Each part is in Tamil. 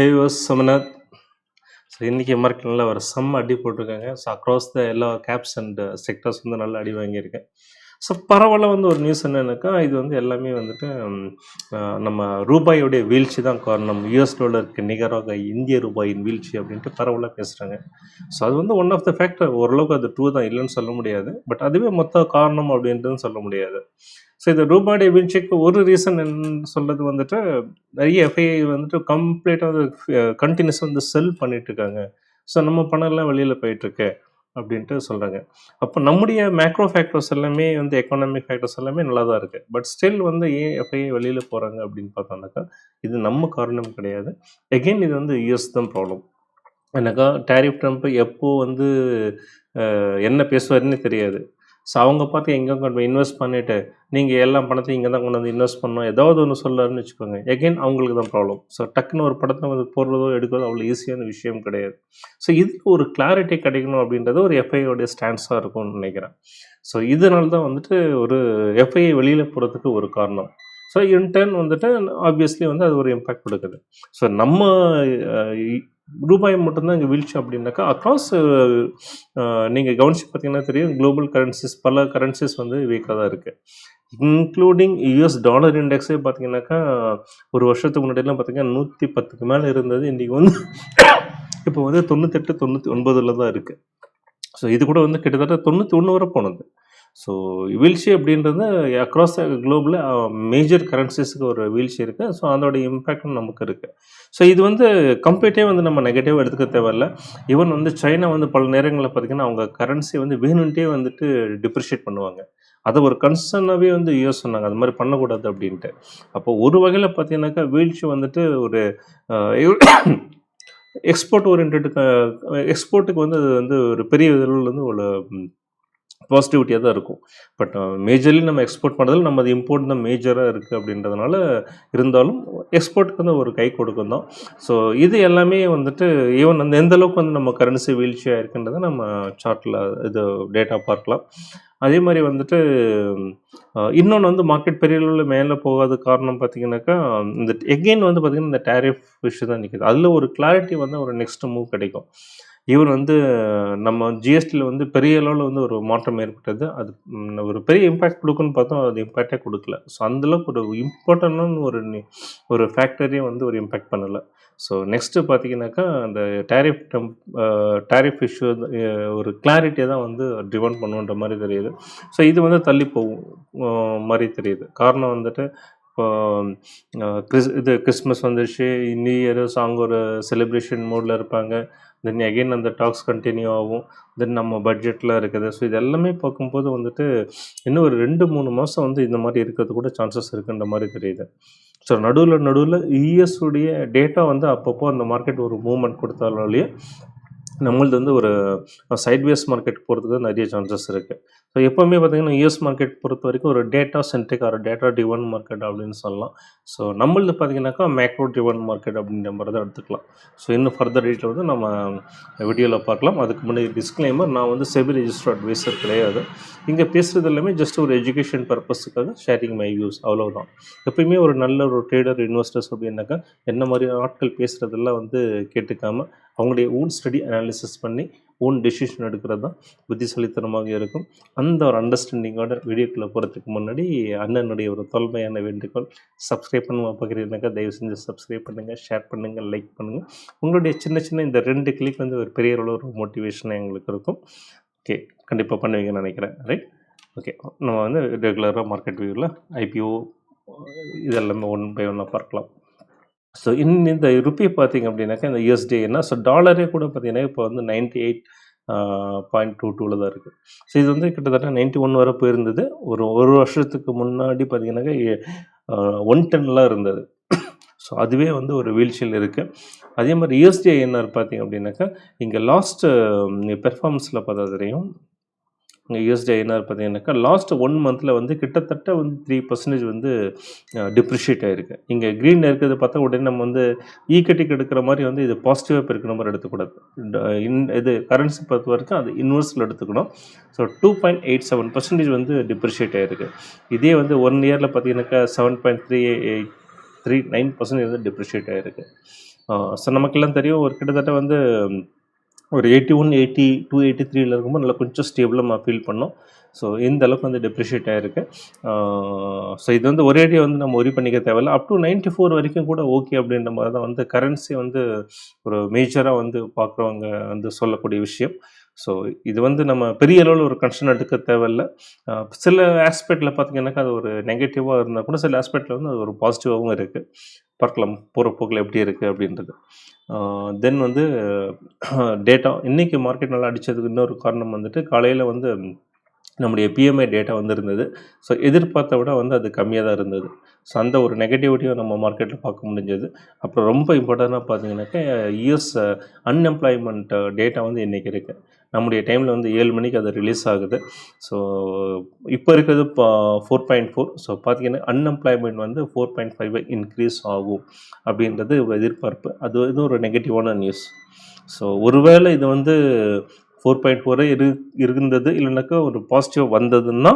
ஐவாஸ் சமநாத் ஸோ இன்றைக்கி மார்க்கெட் நல்லா ஒரு செம்ம அடி போட்டிருக்காங்க. ஸோ அக்ராஸ் த எல்லா கேப்ஸ் அண்ட் செக்டர்ஸ் வந்து நல்லா அடி வாங்கியிருக்கேன் ஸோ பரவாயில்ல வந்து ஒரு நியூஸ் என்னென்னாக்கா இது வந்து எல்லாமே வந்துட்டு நம்ம ரூபாயோடைய வீழ்ச்சி தான் காரணம். யூஎஸ் டாலருக்கு நிகராக இந்திய ரூபாயின் வீழ்ச்சி அப்படின்ட்டு பரவலாக பேசுகிறாங்க ஸோ அது வந்து ஒன் ஆஃப் த ஃபேக்டர் ஓரளவுக்கு அது ட்ரூ தான் இல்லைன்னு சொல்ல முடியாது. பட் அதுவே மொத்த காரணம் அப்படின்றதும் சொல்ல முடியாது. ஸோ இந்த ரூபாயுடைய வீழ்ச்சிக்கு ஒரு ரீசன் என்னன்னு சொல்கிறது வந்துட்டு நிறைய எஃப்ஐஐ வந்துட்டு கம்ப்ளீட்டாக வந்து கண்டினியூஸ் வந்து செல் பண்ணிட்டு இருக்காங்க. ஸோ நம்ம பணம்லாம் வெளியில் போயிட்டுருக்கு அப்படின்ட்டு சொல்கிறாங்க அப்போ நம்முடைய மேக்ரோ ஃபேக்டர்ஸ் எல்லாமே வந்து எக்கனாமிக் ஃபேக்டர்ஸ் எல்லாமே நல்லா தான் இருக்குது பட் ஸ்டில் வந்து ஏன் எஃப்ஐஐ வெளியில் போகிறாங்க அப்படின்னு பார்த்தோம்னாக்கா இது நம்ம காரணம் கிடையாது. எகெயின் இது வந்து யூஎஸ் தான் ப்ராப்ளம் எனக்கா டேரிஃப் ட்ரம்ப் எப்போது வந்து என்ன பேசுவாருன்னு தெரியாது. ஸோ அவங்க பார்த்து எங்கே கொண்டு போய் இன்வெஸ்ட் பண்ணிவிட்டு நீங்கள் எல்லா பணத்தையும் இங்கே தான் கொண்டு வந்து இன்வெஸ்ட் பண்ணணும். ஏதாவது ஒன்று சொல்லாருன்னு வச்சுக்கோங்க. எகெயின் அவங்களுக்கு தான் ப்ராப்ளம் ஸோ டக்குன்னு ஒரு படத்தை வந்து போடுறதோ எடுக்கிறதோ அவ்வளோ ஈஸியான விஷயம் கிடையாது. ஸோ இதுக்கு ஒரு கிளாரிட்டி கிடைக்கணும் அப்படின்றது ஒரு எஃப்ஐயோடைய ஸ்டான்ஸாக இருக்கும்னு நினைக்கிறேன். ஸோ இதனால தான் வந்துட்டு ஒரு எஃப்ஐயை வெளியில் போகிறதுக்கு ஒரு காரணம். ஸோ இன்டர்ன் வந்துட்டு ஆப்வியஸ்லி வந்து அது ஒரு இம்பேக்ட் கொடுக்குது. ஸோ நம்ம ரூபாய் மட்டும்தான் இங்கே வீழ்ச்சி அப்படின்னாக்கா அக்ராஸ் நீங்கள் கவனிச்சு பார்த்தீங்கன்னா தெரியும் குளோபல் கரன்சிஸ் பல கரன்சிஸ் வந்து வீக்காக தான் இருக்குது இன்க்ளூடிங் யூஎஸ் டாலர் இண்டெக்ஸே பார்த்தீங்கன்னாக்கா ஒரு வருஷத்துக்கு முன்னாடியெல்லாம் பார்த்தீங்கன்னா நூற்றி பத்துக்கு மேலே இருந்தது. இன்றைக்கி வந்து இப்போ வந்து தொண்ணூத்தெட்டு தொண்ணூற்றி ஒன்பதில் தான் இருக்குது ஸோ இது கூட வந்து கிட்டத்தட்ட தொண்ணூற்றி ஒன்று வரை போனது. ஸோ வீழ்ச்சி அப்படின்றது அக்ராஸ் குளோபில் மேஜர் கரன்சிஸுக்கு ஒரு வீழ்ச்சி இருக்குது ஸோ அதோட இம்பேக்டும் நமக்கு இருக்குது ஸோ இது வந்து கம்ப்ளீட்டே வந்து நம்ம நெகட்டிவாக எடுத்துக்க தேவையில்ல. ஈவன் வந்து சைனா வந்து பல நேரங்களில் பார்த்திங்கன்னா அவங்க கரன்சி வந்து வேணுன்ட்டே வந்துட்டு டிப்ரிஷியேட் பண்ணுவாங்க. அதை ஒரு கன்சர்னாகவே வந்து யூஸ் சொன்னாங்க அது மாதிரி பண்ணக்கூடாது அப்படின்ட்டு. அப்போ ஒரு வகையில் பார்த்தீங்கன்னாக்கா வீழ்ச்சி வந்துட்டு ஒரு எக்ஸ்போர்ட் ஓரியன்ட் எக்ஸ்போர்ட்டுக்கு வந்து அது வந்து ஒரு பெரிய இதில் வந்து ஒரு பாசிட்டிவிட்டியாக தான் இருக்கும். பட் மேஜர்லி uh, நம்ம எக்ஸ்போர்ட் பண்ணுறதுல நம்ம அது இம்போர்ட் தான் மேஜராக இருக்குது அப்படின்றதுனால இருந்தாலும் எக்ஸ்போர்ட்டுக்கு வந்து ஒரு கை கொடுக்கும் தான். ஸோ இது எல்லாமே வந்துட்டு ஈவன் அந்த எந்த அளவுக்கு வந்து நம்ம கரன்சி வீழ்ச்சியாக இருக்குன்றதை நம்ம சார்ட்டில் இது டேட்டா பார்க்கலாம். அதே மாதிரி வந்துட்டு இன்னொன்று வந்து மார்க்கெட் பெரிய அளவில் மேலே போகாத காரணம் பார்த்தீங்கன்னாக்கா இந்த எகெயின் வந்து பார்த்திங்கன்னா இந்த டேரிஃப் விஷயம் தான் நிற்கிது அதில் ஒரு கிளாரிட்டி வந்து ஒரு நெக்ஸ்ட் மூவ் கிடைக்கும். ஈவன் வந்து நம்ம ஜிஎஸ்டியில் வந்து பெரிய அளவில் வந்து ஒரு மாற்றம் ஏற்பட்டது. அது ஒரு பெரிய இம்பேக்ட் கொடுக்குன்னு பார்த்தோம். அது இம்பேக்டே கொடுக்கல. ஸோ அந்தளவுக்கு ஒரு இம்பார்ட்டண்டான ஒரு ஒரு ஃபேக்டரியும் வந்து ஒரு இம்பேக்ட் பண்ணலை. ஸோ நெக்ஸ்ட்டு பார்த்தீங்கன்னாக்கா அந்த டேரிஃப் டெம் டேரிஃப் இஷ்யூ ஒரு கிளாரிட்டியை தான் வந்து டிவெண்ட் பண்ணுன்ற மாதிரி தெரியுது. ஸோ இது வந்து தள்ளி போகும் மாதிரி தெரியுது. காரணம் வந்துட்டு இப்போ கிறிஸ் இது கிறிஸ்மஸ் வந்துருச்சு நியூ இயர் சாங் ஒரு செலிப்ரேஷன் மூடில் இருப்பாங்க. தென் அகைன் அந்த டாக்ஸ் கண்டினியூ ஆகும். தென் நம்ம பட்ஜெட்டில் இருக்குது. ஸோ இது எல்லாமே பார்க்கும்போது வந்துட்டு இன்னும் ஒரு ரெண்டு மூணு மாதம் வந்து இந்த மாதிரி இருக்கிறது கூட சான்சஸ் இருக்குன்ற மாதிரி தெரியுது. ஸோ நடுவில் நடுவில் யூஎஸ் உடைய டேட்டா வந்து அப்பப்போ அந்த மார்க்கெட் ஒரு மூவ்மெண்ட் கொடுத்தாலும் நம்மளது வந்து ஒரு சைட்வேஸ் மார்க்கெட் போகிறதுக்கு நிறைய சான்சஸ் இருக்குது ஸோ எப்போவுமே பார்த்தீங்கன்னா யூஎஸ் மார்க்கெட் பொறுத்த வரைக்கும் ஒரு டேட்டா சென்ட்ரிக் ஒரு டேட்டா டிவன் மார்க்கெட் அப்படின்னு சொல்லலாம். ஸோ நம்மளது பார்த்தீங்கன்னாக்கா மேக்ரோ டிவன் மார்க்கெட் அப்படின்ற மாதிரி தான் எடுத்துக்கலாம். ஸோ இன்னும் ஃபர்தர் டீட்டெயில் வந்து நம்ம வீடியோவில் பார்க்கலாம். அதுக்கு முன்னாடி டிஸ்க்ளைமர் நான் வந்து செபி ரெஜிஸ்டர் அட்வைசர் கிடையாது. இங்கே பேசுகிறது எல்லாமே ஜஸ்ட் ஒரு எஜுகேஷன் பர்பஸுக்காக ஷேரிங் மை வியூஸ் அவ்வளோதான் எப்பயுமே ஒரு நல்ல ஒரு ட்ரேடர் இன்வெஸ்டர்ஸ் அப்படின்னாக்கா என்ன மாதிரி ஆட்கள் பேசுகிறதெல்லாம் வந்து கேட்டுக்காம அவங்களுடைய ஓன் ஸ்டடி அனாலிசிஸ் பண்ணி ஓன் டெசிஷன் எடுக்கிறது தான் புத்திசாலித்தனமாக இருக்கும். அந்த ஒரு அண்டர்ஸ்டாண்டிங்கோட வீடியோக்குள்ளே போகிறதுக்கு முன்னாடி அண்ணனுடைய ஒரு தொல்மையான வேண்டுகோள் சப்ஸ்கிரைப் பண்ணுவோம் பார்க்குறீங்கனாக்கா தயவு செஞ்சு சப்ஸ்கிரைப் பண்ணுங்கள் ஷேர் பண்ணுங்கள் லைக் பண்ணுங்கள் உங்களுடைய சின்ன சின்ன இந்த ரெண்டு கிளிக் வந்து ஒரு பெரிய அளவு ஒரு மோட்டிவேஷனாக எங்களுக்கு இருக்கும். ஓகே கண்டிப்பாக பண்ணுவீங்கன்னு நினைக்கிறேன். ரைட் ஓகே நம்ம வந்து ரெகுலராக மார்க்கெட் வியூவில் ஐபிஓ இதெல்லாமே ஒன் பை ஒன்னாக பார்க்கலாம். ஸோ இன் இந்த ருப்பி பார்த்தீங்க அப்படின்னாக்கா இந்த யூஎஸ்டி என்ன ஸோ டாலரே கூட பார்த்தீங்கன்னா இப்போ வந்து நைன்டி எயிட் பாயிண்ட் டூ டூவில் தான் இருக்குது ஸோ இது வந்து கிட்டத்தட்ட நைன்ட்டி ஒன் வரை போயிருந்தது. ஒரு ஒரு வருஷத்துக்கு முன்னாடி பார்த்தீங்கன்னாக்கா ஒன் டென்லாம் இருந்தது. ஸோ அதுவே வந்து ஒரு வீழ்ச்சியில் இருக்குது அதே மாதிரி யூஎஸ்டி என்ன பார்த்தீங்க அப்படின்னாக்கா இங்கே லாஸ்ட்டு பெர்ஃபார்மன்ஸில் பார்த்தா தெரியும். யூஎஸ்டி ஐஎன்ஆர் பார்த்தீங்கன்னாக்கா லாஸ்ட் ஒன் மந்தில் வந்து கிட்டத்தட்ட வந்து த்ரீ பர்சன்டேஜ் வந்து டிப்ரிஷியேட் ஆகிருக்கு இங்கே க்ரீன் இருக்கிறது பார்த்தா உடனே நம்ம வந்து e ஈக்கட்டிக்கு எடுக்கிற மாதிரி வந்து இது பாசிட்டிவாக பெருக்கிற மாதிரி எடுத்துக்கூடாது. ட- இன் இது கரன்சி பொறுத்த வரைக்கும் அது இன்வெர்ஸில் எடுத்துக்கணும். So two point eight seven percentage வந்து டிப்ரிஷியேட் ஆகிருக்கு இதே வந்து ஒன் இயரில் பார்த்தீங்கன்னாக்கா seven point three eight three nine percentage வந்து டிப்ரிஷியேட் ஆகிருக்கு ஸோ நமக்கெல்லாம் தெரியும் ஒரு கிட்டத்தட்ட வந்து ஒரு eighty one eighty two eighty த்ரீல இருக்கும்போது நல்லா கொஞ்சம் ஸ்டேபிளாக நம்ம ஃபீல் பண்ணோம். ஸோ இந்த அளவுக்கு வந்து டெப்ரிஷியேட் ஆகிருக்கு ஸோ இது வந்து ஒரே ஒரேடியாக வந்து நம்ம ஒரி பண்ணிக்க தேவையில்ல. அப் டு நைன்ட்டி ஃபோர் வரைக்கும் கூட ஓகே அப்படின்ற மாதிரி தான் வந்து கரன்சி வந்து ஒரு மேஜராக வந்து பார்க்குறவங்க வந்து சொல்லக்கூடிய விஷயம். ஸோ இது வந்து நம்ம பெரிய அளவில் ஒரு கன்சர்ன் எடுக்க தேவையில்ல. சில ஆஸ்பெக்டில் பார்த்தீங்கன்னாக்கா அது ஒரு நெகட்டிவாக இருந்தால் கூட சில ஆஸ்பெக்டில் வந்து அது ஒரு பாசிட்டிவாகவும் இருக்குது பார்க்கலாம் போகிற போக்கில் எப்படி இருக்குது அப்படின்றது. தென் வந்து டேட்டா இன்றைக்கி மார்க்கெட் நல்லா அடித்ததுக்கு இன்னொரு காரணம் வந்துட்டு காலையில் வந்து நம்முடைய பிஎம்ஐ டேட்டா வந்து இருந்தது ஸோ எதிர்பார்த்த விட வந்து அது கம்மியாக தான் இருந்தது. ஸோ அந்த ஒரு நெகட்டிவிட்டியும் நம்ம மார்க்கெட்டில் பார்க்க முடிஞ்சது. அப்புறம் ரொம்ப இம்பார்ட்டண்ட்டாக பார்த்தீங்கன்னாக்கா யூஎஸ் அன்எம்ப்ளாய்மெண்ட் டேட்டா வந்து இன்றைக்கி இருக்குது நம்முடைய டைமில் வந்து ஏழு மணிக்கு அது ரிலீஸ் ஆகுது. ஸோ இப்போ இருக்கிறது ஃபோர் பாயிண்ட் ஃபோர் ஸோ பார்த்தீங்கன்னா அன்எம்ப்ளாய்மெண்ட் வந்து ஃபோர் பாயிண்ட் ஃபைவ் இன்க்ரீஸ் ஆகும் அப்படின்றது எதிர்பார்ப்பு. அது இது ஒரு நெகட்டிவான நியூஸ் ஸோ ஒருவேளை இது வந்து ஃபோர் பாயிண்ட் ஃபோரே இரு இருந்தது இல்லைனாக்கா ஒரு பாசிட்டிவ் வந்ததுன்னா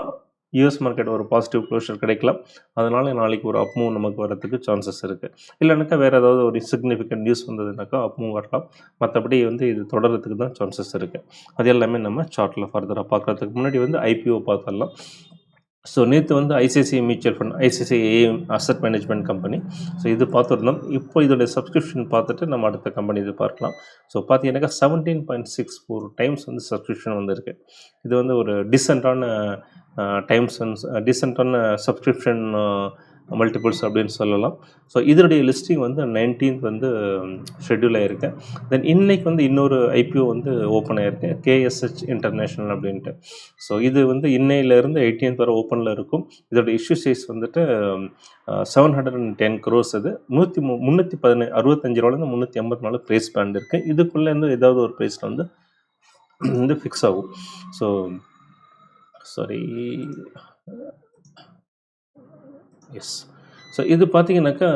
யூஎஸ் மார்க்கெட் ஒரு பாசிட்டிவ் க்ளோஷர் கிடைக்கலாம் அதனால் நாளைக்கு ஒரு அப்மூவ் நமக்கு வரத்துக்கு சான்சஸ் இருக்குது இல்லைனாக்கா வேறு ஏதாவது ஒரு சிக்னிஃபிகண்ட் நியூஸ் வந்ததுனாக்கா அப்மூவ் வரலாம். மற்றபடி வந்து இது தொடர்றதுக்கு தான் சான்சஸ் இருக்குது அது எல்லாமே நம்ம சார்ட்டில் ஃபர்தராக பார்க்குறதுக்கு முன்னாடி வந்து ஐபிஓ பார்த்துடலாம் ஸோ நேற்று வந்து ICICI mutual fund ICICI AM asset management company so இது பார்த்துருந்தோம் இப்போ இதோட சப்ஸ்கிரிப்ஷன் பார்த்துட்டு நம்ம அடுத்த கம்பெனி இது பார்க்கலாம். ஸோ பார்த்தீங்கன்னாக்கா seventeen point six four times வந்து சப்ஸ்கிரிப்ஷன் வந்திருக்கு. இது வந்து ஒரு டிசென்டான டைம்ஸ் அண்ட் டீசெண்டான சப்ஸ்கிரிப்ஷன் மல்டிபிள்ஸ் அப்படின்னு சொல்லலாம். ஸோ இதனுடைய லிஸ்டிங் வந்து நைன்டீன்த் வந்து ஷெட்யூல் ஆகிருக்கு தென் இன்னைக்கு வந்து இன்னொரு ஐபிஓ வந்து ஓப்பன் ஆகிருக்கு கேஎஸ்ஹெச் இன்டர்நேஷ்னல் அப்படின்ட்டு. ஸோ இது வந்து இன்னையிலேருந்து எயிட்டீன்த் வரை ஓப்பனில் இருக்கும். இதோட இஷ்யூ சைஸ் வந்துட்டு seven hundred and ten crores இது. நூற்றி மு முந்நூற்றி பதினே அறுபத்தஞ்சு ரூபாலேருந்து முந்நூற்றி ஐம்பத்தி நாலு ப்ரைஸ் பேண்ட் இருக்குது இதுக்குள்ளேருந்து ஏதாவது ஒரு ப்ரைஸில் வந்து வந்து ஃபிக்ஸ் ஆகும். ஸோ சாரி எஸ் ஸோ இது பார்த்தீங்கன்னாக்கா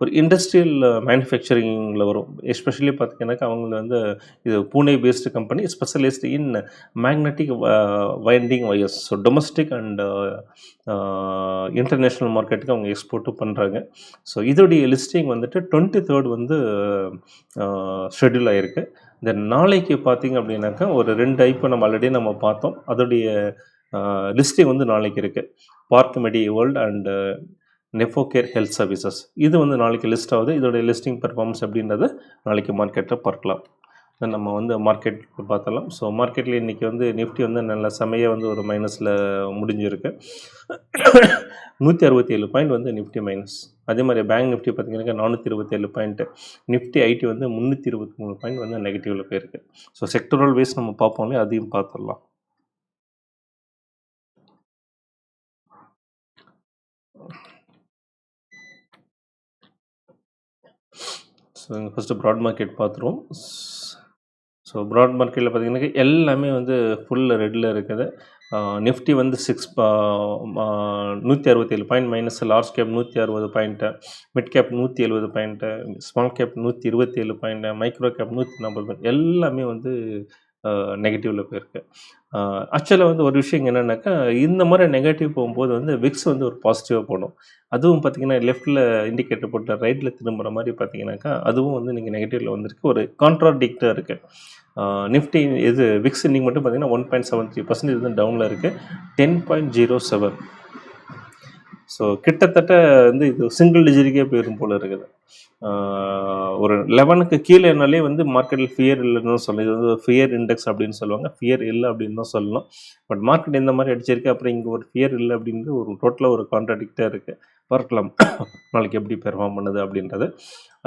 ஒரு இண்டஸ்ட்ரியல் மேனுஃபேக்சரிங்கில் வரும். எஸ்பெஷலி பார்த்தீங்கன்னாக்கா அவங்க வந்து இது Pune based company specialist in magnetic winding wires so domestic and international மார்க்கெட்டுக்கு அவங்க எக்ஸ்போர்ட்டும் பண்ணுறாங்க ஸோ இதோடைய லிஸ்டிங் வந்துட்டு டுவெண்ட்டி தேர்ட் வந்து ஷெட்யூல் ஆகிருக்கு தென் நாளைக்கு பார்த்தீங்க அப்படின்னாக்கா ஒரு ரெண்டு ஐப்போ நம்ம ஆல்ரெடி நம்ம பார்த்தோம். அதோடைய லிஸ்டிங் வந்து நாளைக்கு இருக்குது Park Medi World and Nephrocare health services. இது வந்து நாளைக்கு லிஸ்ட் ஆகுது. இதோடைய லிஸ்டிங் பெர்ஃபார்மன்ஸ் அப்படின்றத நாளைக்கு மார்க்கெட்டில் பார்க்கலாம். தென் நம்ம வந்து மார்க்கெட் பார்த்தலாம் ஸோ மார்க்கெட்டில் இன்றைக்கி வந்து நிஃப்டி வந்து நல்ல செமையாக வந்து ஒரு மைனஸில் முடிஞ்சிருக்கு. நூற்றி அறுபத்தி ஏழு பாயிண்ட் வந்து நிஃப்டி மைனஸ். அதே மாதிரி பேங்க் நிஃப்டி பார்த்தீங்கன்னாக்கா நானூற்றி இருபத்தேழு பாயிண்ட்டு நிஃப்டி ஐடி வந்து முந்நூற்றி இருபத்தி மூணு பாயிண்ட் வந்து நெகட்டிவில் போயிருக்கு. ஸோ செக்டரல் வைஸ் நம்ம பார்ப்போம்லே அதையும் பார்த்துடலாம். ஸோ இங்கே ஃபஸ்ட்டு ப்ராட் மார்க்கெட் பார்த்துருவோம் ஸோ ப்ராட் மார்க்கெட்டில் பார்த்தீங்கன்னாக்கா எல்லாமே வந்து ஃபுல் ரெட்டில் இருக்குது. நிஃப்டி வந்து சிக்ஸ் நூற்றி அறுபத்தேழு பாயிண்ட் மைனஸ் லார்ஜ் கேப் நூற்றி அறுபது பாயிண்ட்டு மிட் கேப் நூற்றி எழுபது பாயிண்ட்டு ஸ்மால் கேப் நூற்றி இருபத்தேழு பாயிண்ட்டு மைக்ரோ கேப் நூற்றி நாற்பது பாயிண்ட் எல்லாமே வந்து நெகட்டிவில் போயிருக்கு. ஆக்சுவலாக வந்து ஒரு விஷயம் என்னென்னாக்கா இந்த மாதிரி நெகட்டிவ் போகும்போது வந்து விக்ஸ் வந்து ஒரு பாசிட்டிவாக போகணும் அதுவும் பார்த்தீங்கன்னா லெஃப்ட்டில் இண்டிகேட்டர் போட்டு ரைட்டில் திரும்புகிற மாதிரி பார்த்தீங்கன்னாக்கா அதுவும் வந்து நீங்கள் நெகட்டிவில் வந்திருக்கு. ஒரு கான்ட்ராடிக்டாக இருக்குது நிஃப்டி இது விக்ஸ் இன்றைக்கி மட்டும் பார்த்தீங்கன்னா one point seven three percentage வந்து டவுனில் இருக்குது ten point zero seven so கிட்டத்தட்ட வந்து இது சிங்கிள் டிஜிட்டுக்கே போயிடும் போல் இருக்குது. ஒரு லெவனுக்கு கீழேனாலே வந்து மார்க்கெட்டில் ஃபியர் இல்லைன்னு சொல்லலாம் இது வந்து ஃபியர் இண்டெக்ஸ் அப்படின்னு சொல்லுவாங்க. ஃபியர் இல்லை அப்படின்னு தான் சொல்லணும். பட் மார்க்கெட் இந்த மாதிரி அடிச்சிருக்கு அப்புறம் இங்கே ஒரு ஃபியர் இல்லை அப்படின்றது ஒரு டோட்டலாக ஒரு கான்ட்ராடிக்டாக இருக்குது பார்க்கலாம். நாளைக்கு எப்படி பெர்ஃபார்ம் பண்ணுது அப்படின்றது.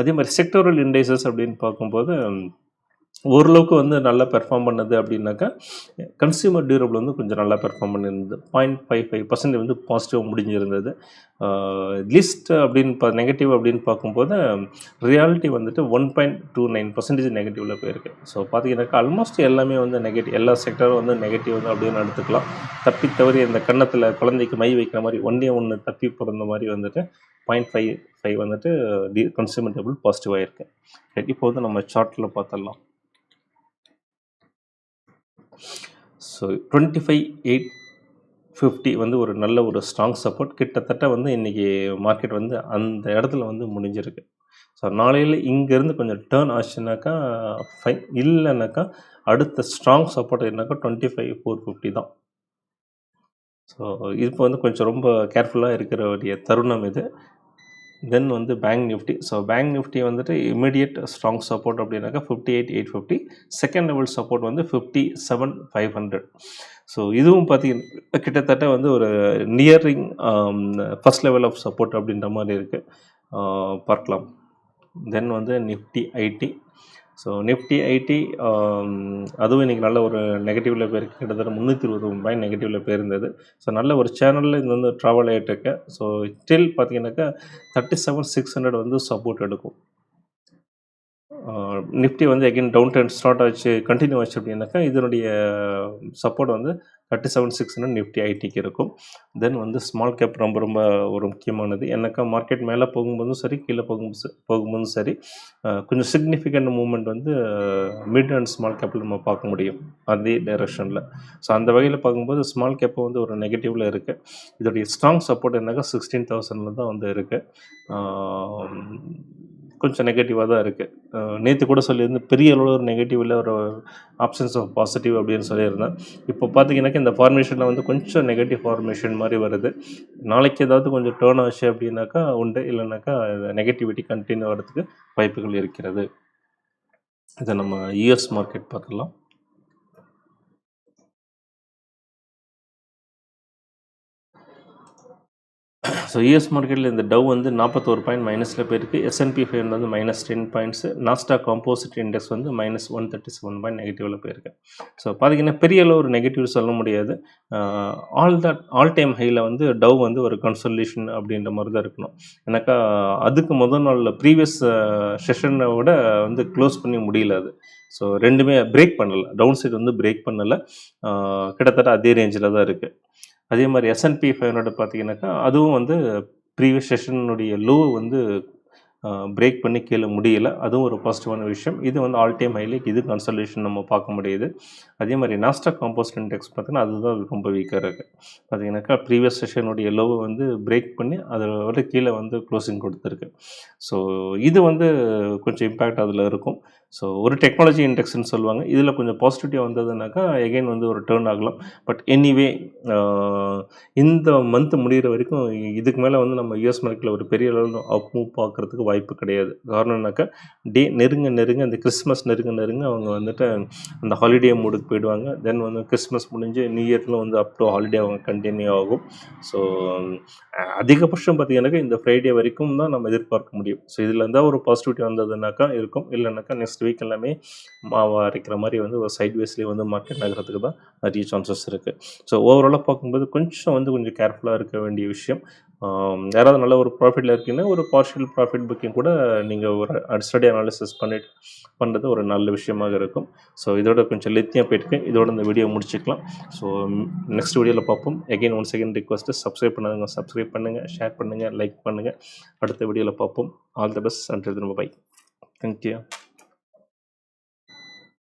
அதே மாதிரி செக்டோரல் இண்டைசஸ் அப்படின்னு பார்க்கும்போது ஓரளவுக்கு வந்து நல்லா பெர்ஃபார்ம் பண்ணது அப்படின்னாக்கா கன்சியூமர் டியூரபிள் வந்து கொஞ்சம் நல்லா பெர்ஃபார்ம் பண்ணியிருந்தது. பாயிண்ட் ஃபைவ் ஃபைவ் பர்சன்ட் வந்து பாசிட்டிவாக முடிஞ்சிருந்தது. லிஸ்ட் அப்படின்னு பா நெகட்டிவ் அப்படின்னு பார்க்கும்போது ரியாலிட்டி வந்துட்டு one point two nine percentage நெகட்டிவில் போயிருக்கு. ஸோ பார்த்தீங்கன்னாக்கா ஆல்மோஸ்ட் எல்லாமே வந்து நெகட்டிவ் எல்லா செக்டரும் வந்து நெகட்டிவ் வந்து அப்படின்னு எடுத்துக்கலாம் தப்பி தவறி இந்த கன்னத்தில் குழந்தைக்கு மை வைக்கிற மாதிரி ஒன்றே ஒன்று தப்பி பிறந்த மாதிரி வந்துட்டு பாயிண்ட் ஃபைவ் ஃபைவ் வந்துட்டு டி கன்சியூமர் டேபிள் பாசிட்டிவாக இருக்குது இப்போ வந்து நம்ம சார்ட்டில் பார்த்துடலாம். So twenty five eight fifty வந்து ஒரு நல்ல ஒரு ஸ்ட்ராங் சப்போர்ட் கிட்டத்தட்ட வந்து இன்றைக்கி மார்க்கெட் வந்து அந்த இடத்துல வந்து முடிஞ்சிருக்கு. ஸோ நாளையில் இங்கேருந்து கொஞ்சம் டேர்ன் ஆச்சுனாக்கா ஃபைன் இல்லைனாக்கா அடுத்த ஸ்ட்ராங் சப்போர்ட் என்னக்கா டுவெண்ட்டி ஃபைவ் ஃபோர் ஃபிஃப்டி தான். ஸோ இப்போ வந்து கொஞ்சம் ரொம்ப கேர்ஃபுல்லாக இருக்கிற ஒரு தருணம் இது. தென் வந்து bank Nifty so bank Nifty வந்துட்டு இமீடியட் ஸ்ட்ராங் சப்போர்ட் அப்படின்னாக்கா fifty eight eight fifty second level support வந்து fifty seven five hundred so இதுவும் பார்த்தீங்கன்னா கிட்டத்தட்ட வந்து ஒரு nearing first level of support அப்படின்ற மாதிரி இருக்குது பார்க்கலாம். தென் வந்து Nifty IT so Nifty IT அதுவும் இன்றைக்கி நல்ல ஒரு நெகட்டிவில் போயிருக்கு. கிட்டத்தட்ட முந்நூற்றி இருபது ரூபாய் நெகட்டிவில் போயிருந்தது. ஸோ நல்ல ஒரு சேனலில் இது வந்து ட்ராவல் ஆகிட்டு இருக்கேன் ஸோ ஸ்டில் பார்த்தீங்கன்னாக்கா தேர்ட்டி செவன் சிக்ஸ் ஹண்ட்ரட் வந்து சப்போர்ட் எடுக்கும். நிஃப்டி வந்து எகைன் டவுன் ட்ரெண்ட் ஸ்டார்ட் ஆச்சு கண்டினியூ ஆச்சு அப்படின்னாக்கா இதனுடைய சப்போர்ட் வந்து thirty seven six hundred Nifty ஐடிக்கு இருக்கும். தென் வந்து ஸ்மால் கேப் ரொம்ப ரொம்ப ஒரு முக்கியமானது. எனக்கா மார்க்கெட் மேலே போகும்போதும் சரி கீழே போகும் போகும்போதும் சரி கொஞ்சம் சிக்னிஃபிகண்ட் மூமெண்ட் வந்து மிட் அண்ட் ஸ்மால் கேப்பில் நம்ம பார்க்க முடியும். அதே டைரக்ஷனில் ஸோ அந்த வகையில் பார்க்கும்போது ஸ்மால் கேப்பை வந்து ஒரு நெகட்டிவில் இருக்குது இதோடைய ஸ்ட்ராங் சப்போர்ட் என்னக்கா சிக்ஸ்டீன் தௌசண்டில் தான் வந்து இருக்குது கொஞ்சம் நெகட்டிவாக தான் இருக்குது நேற்று கூட சொல்லியிருந்து பெரிய அளவில் ஒரு நெகட்டிவ் இல்லை ஒரு ஆப்ஷன்ஸ் ஆஃப் பாசிட்டிவ் அப்படின்னு சொல்லியிருந்தேன். இப்போ பார்த்தீங்கன்னாக்கா இந்த ஃபார்மேஷனில் வந்து கொஞ்சம் நெகட்டிவ் ஃபார்மேஷன் மாதிரி வருது. நாளைக்கு ஏதாவது கொஞ்சம் டேர்ன் ஆச்சு அப்படின்னாக்கா உண்டு. இல்லைனாக்கா நெகட்டிவிட்டி கண்டினியூ ஆகிறதுக்கு வாய்ப்புகள் இருக்கிறது. இதை நம்ம யூஎஸ் மார்க்கெட் பார்க்கலாம் ஸோ யூஎஸ் மார்க்கெட்டில் இந்த டவ் வந்து நாற்பத்தோரு பாயிண்ட் மைனஸில் போயிருக்கு. எஸ்என்பி ஃபைவ் வந்து minus ten points Nasdaq composite index வந்து minus one thirty seven point நெகட்டிவில் போயிருக்கு. ஸோ பார்த்தீங்கன்னா பெரிய அளவு ஒரு நெகட்டிவ் சொல்ல முடியாது. ஆல் தட் ஆல் டைம் ஹையில் வந்து டவ் வந்து ஒரு கன்சல்யூஷன் அப்படின்ற மாதிரி தான் இருக்கணும். எனக்கா அதுக்கு முதல் நாளில் ப்ரீவியஸ் செஷனை விட வந்து க்ளோஸ் பண்ணி முடியல அது. ஸோ ரெண்டுமே பிரேக் பண்ணலை. டவுன் சைடு வந்து பிரேக் பண்ணலை. கிட்டத்தட்ட அதே ரேஞ்சில் தான் இருக்குது அதே மாதிரி எஸ்என்பி ஃபைவ் ஹண்ட்ரட் பார்த்தீங்கன்னாக்கா அதுவும் வந்து ப்ரீவியஸ் செஷனுடைய லோ வந்து பிரேக் பண்ணி கீழே முடியல. அதுவும் ஒரு பாசிட்டிவான விஷயம். இது வந்து ஆல் டைம் ஹைலைக் இது கன்சல்டேஷன் நம்ம பார்க்க முடியுது. அதே மாதிரி நாஸ்டாக் காம்போஸ்ட் இண்டெக்ஸ் பார்த்தீங்கன்னா அதுதான் ரொம்ப வீக்காக இருக்குது பார்த்தீங்கன்னாக்கா ப்ரீவியஸ் செஷனுடைய லோவை வந்து பிரேக் பண்ணி அதில் கீழே வந்து க்ளோசிங் கொடுத்துருக்கு. ஸோ இது வந்து கொஞ்சம் இம்பேக்ட் அதில் இருக்கும். ஸோ ஒரு டெக்னாலஜி இண்டெக்ஸ்னு சொல்லுவாங்க. இதில் கொஞ்சம் பாசிட்டிவிட்டியாக வந்ததுனாக்கா எகெயின் வந்து ஒரு டேர்ன் ஆகலாம். பட் எனிவே இந்த மந்த் முடிகிற வரைக்கும் இதுக்கு மேலே வந்து நம்ம யூஎஸ் மார்க்கெட்டில் ஒரு பெரிய அளவில் அப் மூவ் பார்க்குறதுக்கு வாய்ப்பு கிடையாது. காரணம்னாக்கா டே நெருங்க நெருங்க அந்த கிறிஸ்மஸ் நெருங்க நெருங்க அவங்க வந்துட்டு அந்த ஹாலிடே மூடுக்கு போயிடுவாங்க. தென் வந்து கிறிஸ்மஸ் முடிஞ்சு நியூ இயரில் வந்து அப் டு ஹாலிடே அவங்க கண்டினியூ ஆகும். ஸோ அதிகபட்சம் பார்த்தீங்கன்னாக்கா இந்த ஃப்ரைடே வரைக்கும் தான் நம்ம எதிர்பார்க்க முடியும். ஸோ இதில் இருந்தால் ஒரு பாசிட்டிவிட்டி வந்ததுனாக்கா இருக்கும். இல்லைனாக்கா நெக்ஸ்ட் வீக் எல்லாமே மாவு அரைக்கிற மாதிரி வந்து ஒரு சைட் வேஸ்லேயே வந்து மார்க்கெட் நகரத்துக்கு தான் நிறைய சான்சஸ் இருக்குது ஸோ ஓவராலாக பார்க்கும்போது கொஞ்சம் வந்து கொஞ்சம் கேர்ஃபுல்லாக இருக்க வேண்டிய விஷயம். யாராவது நல்ல ஒரு ப்ராஃபிட்டில் இருக்கீங்கன்னா ஒரு பார்ஷியல் ப்ராஃபிட் புக்கிங் கூட நீங்கள் ஒரு அடிஸ்டடி அனாலிசிஸ் பண்ணிட்டு பண்ணுறது ஒரு நல்ல விஷயமாக இருக்கும். ஸோ இதோட கொஞ்சம் லெத்தியாக போயிட்டு இதோட இந்த வீடியோ முடிச்சுக்கலாம். ஸோ நெக்ஸ்ட் வீடியோவில் பார்ப்போம். Again one second request subscribe பண்ணாதுங்க subscribe பண்ணுங்கள் ஷேர் பண்ணுங்கள் லைக் பண்ணுங்கள் அடுத்த வீடியோவில் பார்ப்போம். ஆல் த பெஸ்ட் அண்ட் திரும்ப பை தேங்க்யூ